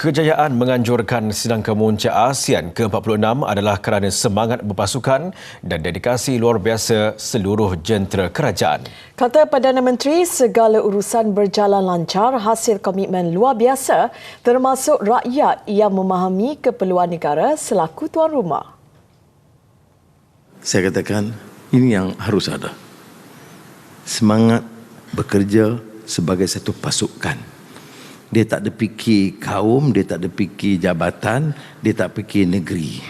Kejayaan menganjurkan sidang kemuncak ASEAN ke-46 adalah kerana semangat berpasukan dan dedikasi luar biasa seluruh jentera kerajaan. Kata Perdana Menteri, segala urusan berjalan lancar hasil komitmen luar biasa termasuk rakyat yang memahami keperluan negara selaku tuan rumah. Saya katakan ini yang harus ada. Semangat bekerja sebagai satu pasukan dia tak ada fikir kaum, dia tak ada fikir jabatan, dia tak fikir negeri.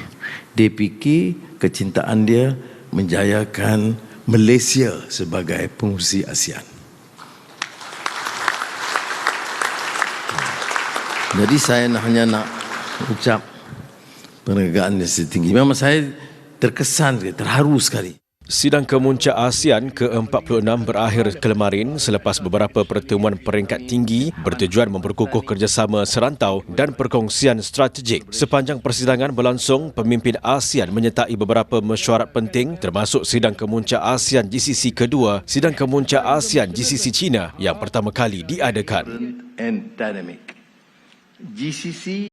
Dia fikir kecintaan dia menjayakan Malaysia sebagai pengurusi ASEAN. Jadi saya hanya nak ucap penghargaan yang setinggi. Memang saya terkesan, terharu sekali. Sidang kemuncak ASEAN ke-46 berakhir kemarin selepas beberapa pertemuan peringkat tinggi bertujuan memperkukuh kerjasama serantau dan perkongsian strategik. Sepanjang persidangan berlangsung, pemimpin ASEAN menyertai beberapa mesyuarat penting termasuk sidang kemuncak ASEAN GCC kedua, sidang kemuncak ASEAN GCC China yang pertama kali diadakan. GCC